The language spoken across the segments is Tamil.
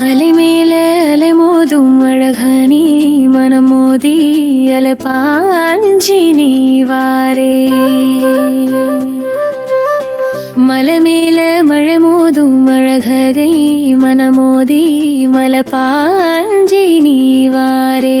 அலைமேல அலைமோதும் அழகனி மனமோதி அலை பாஞ்சி நீவாரே மலமேல மழை மோதும் அழககை மனமோதி மலை பாஞ்சி நீவாரே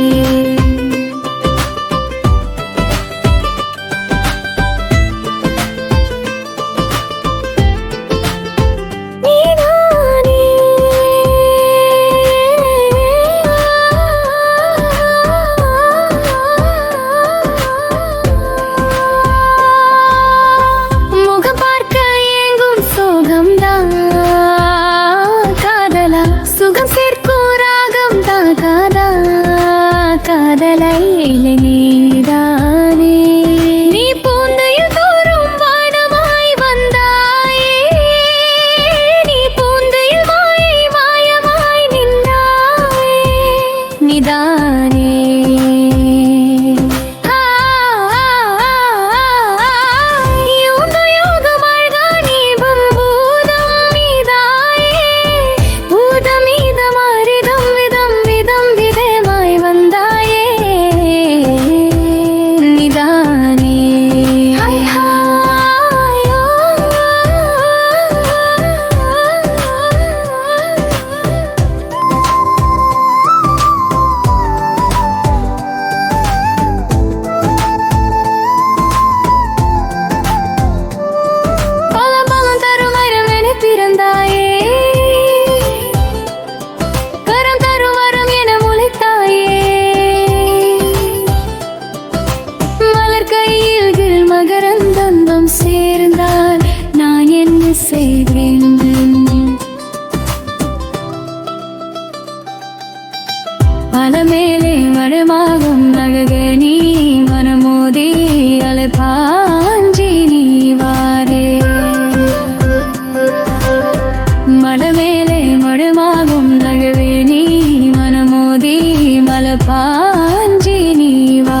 依赖你。പാഞ്ചിനീവാ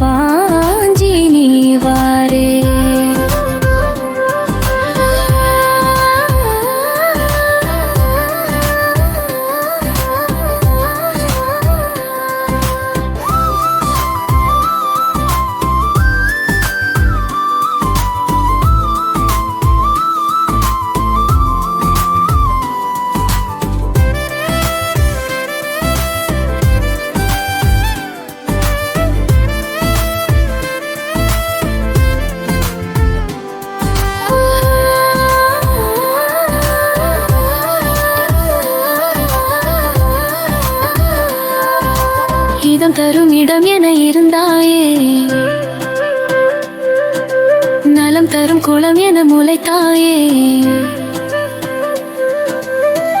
পাপা தரும் இடம் என இருந்தாயே. நலம் தரும் குளம் என முளைத்தாயே.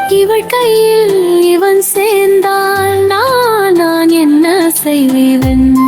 இவள் கையில் இவன் சேர்ந்தால் நான் நான் என்ன செய்வேன்?